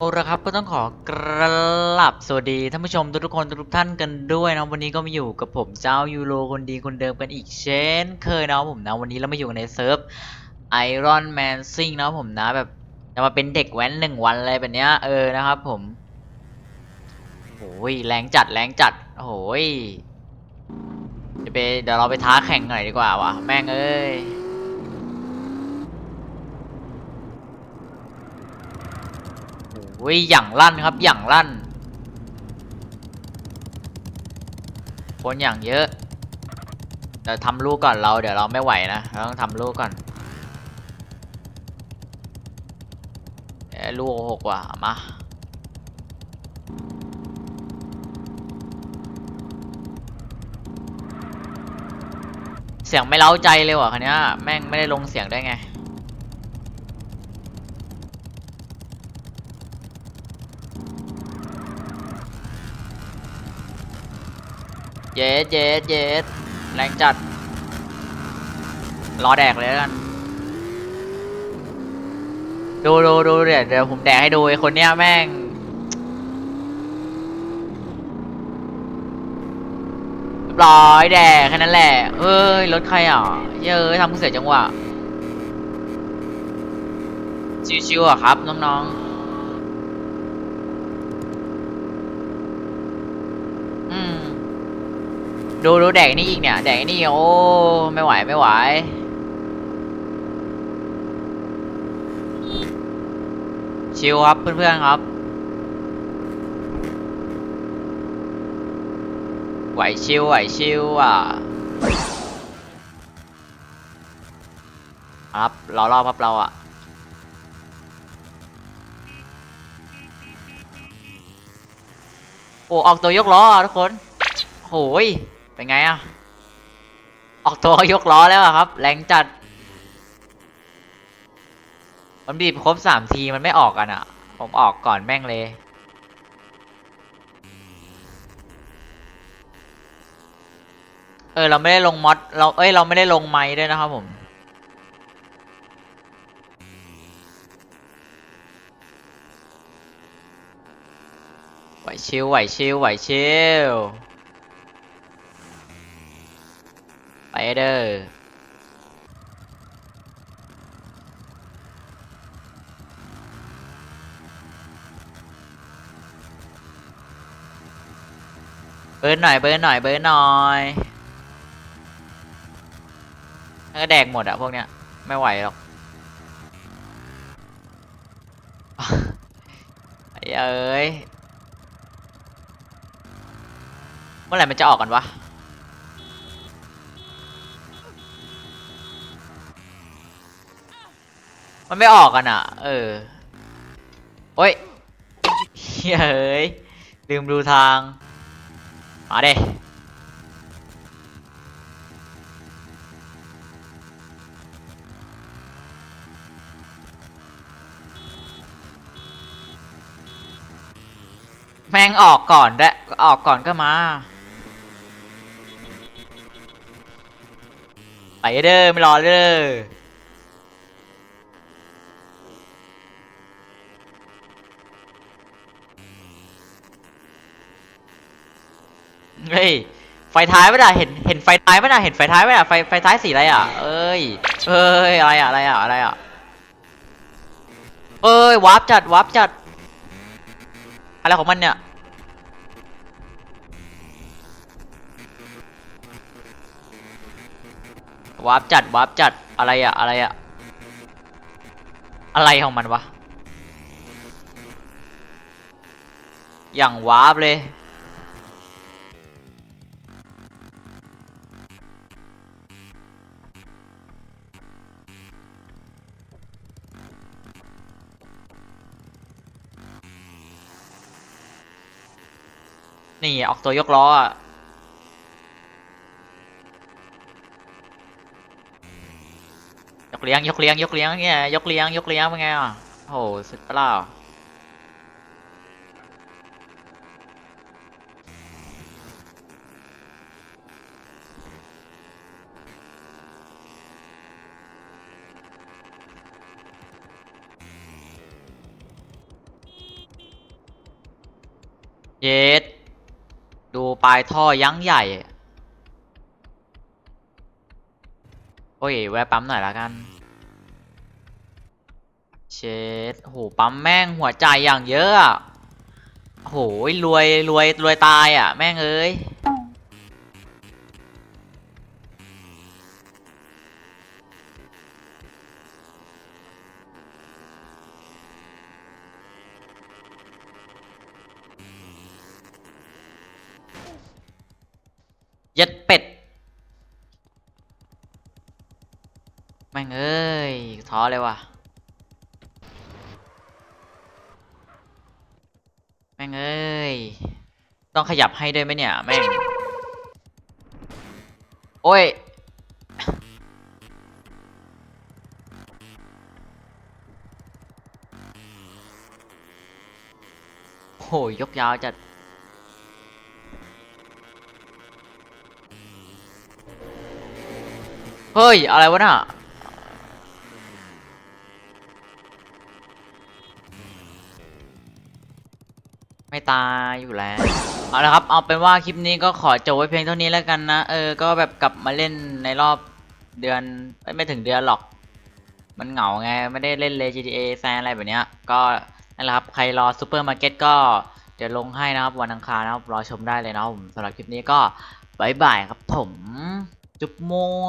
โอละครับก็ต้องขอกราบสวัสดีท่านผู้ชมทุกๆคนทุกท่านกันด้วยนะวันนี้ก็มาอยู่กับผมเจ้ายูโรคนดีคนเดิมกันอีกเช่น เคยนะผมนะวันนี้เรามาอยู่ในเซิร์ฟไอรอนแมนซิงนะผมนะแบบจะมาเป็นเด็กแว้นหนึ่งวันอะไรแบบเนี้ยเออนะครับผมโอ้ยแรงจัดแรงจัดโอ้ยเดี๋ยวไปเดี๋ยวเราไปท้าแข่งหน่อยดีกว่าวะแม่งเอ้ย โอ้ยอย่างลั่นครับอย่างลั่น คนอย่างเยอะเดี๋ยวทำลูกก่อนเราเดี๋ยวเราไม่ไหวนะเราต้องทำลูกก่อนเอ้ยลูกหกว่ะมาเสียงไม่เล้าใจเลยว่ะคันนี้แม่งไม่ได้ลงเสียงได้ไง เย็ดเย็ดเย็ดแรงจัด รอแดกเลยกัน ดูดูดูเดี๋ยวเดี๋ยวผมแดกให้ดูไอ้คนเนี้ยแม่งเรียบร้อยแดกแค่นั้นแหละ เอ้ย รถใครอะ เย้ยทำกูเสียจังหวะ ชิวๆอะครับ น้องๆ อืม ดูดูแดกนี่อีกเนี่ย แดกนี่โอ้ไม่ไหวไม่ไหวชิลครับเพื่อนๆครับ ไหวชิวไหวชิวอะครับรอรอบครับเราอะโอ้ออกตัวยกล้อทุกคนโหย เป็นไงอะออกตัวยกล้อแล้วอะครับ แรงจัด มันบีบครบสามทีมันไม่ออกกันอะผมออกก่อนแม่งเลยเออเราไม่ได้ลงมอดเราเอ้ยเราไม่ได้ลงไม้ด้วยนะครับผมไหวชิวไหวชิวไหวชิว เด้อเบิร์นหน่อยเบิร์นหน่อยเบิร์นหน่อยแล้วก็แดกหมดอะพวกเนี้ย ไม่ไหวหรอกไอ้เอ้ย เมื่อไหร่มันจะออกกันวะ มันไม่ออกกันอะ เออ โอ้ยเฮ้ย ลืมดูทาง มาเด้แม่งออกก่อนด้วยออกก่อนก็มาไปเด้อไม่รอเด้อ เฮ้ยไฟท้ายไม่ได้เห็นเห็นไฟท้ายไม่ได้เห็นไฟท้ายไม่ได้ไฟไฟท้ายสีอะไรอะ เอ้ยเอ้ยอะไรอะอะไรอะอะไรอะเอ้ยวาร์ปจัดวาร์ปจัด อะไรของมันเนี่ยวาร์ปจัดวาร์ปจัดอะไรอะอะไรอะอะไรของมันวะอย่างวาร์ปเลย นี่ออกตัวยกล้ออะยกเลี้ยงยกเลี้ยงยกเลี้ยงเนี่ยยกเลี้ยงยกเลี้ยงเป็นไงอะโหสุดเปล่าเยสดู ปลายท่อยั้งใหญ่ โอ้ย แวะปั๊มหน่อยละกัน เช็ดโหปั๊มแม่งหัวใจอย่างเยอะอะโหยรวยรวยรวยตายอะ แม่งเอ้ย ย็ดเป็ดแม่งเอ้ยท้อเลยว่ะแม่งเอ้ยต้องขยับให้ด้วยไหมเนี่ยแม่งโอ้ยโหยกยาวจัด เฮ้ย อะไรวะน่ะไม่ตายอยู่แล้ว เอาละครับ เอาเป็นว่าคลิปนี้ก็ขอจบไว้เพียงเท่านี้แล้วกันนะ เออ ก็แบบกลับมาเล่นในรอบเดือน ไม่ถึงเดือนหรอก มันเหงาไง ไม่ได้เล่นเลย GTA แซนอะไรแบบเนี้ย ก็นั่นแหละครับ ใครรอซูเปอร์มาร์เก็ตก็เดี๋ยวลงให้นะครับ วันอังคารนะครับ รอชมได้เลยนะผมสำหรับคลิปนี้ก็บายบายครับผม จุ๊บมั่ว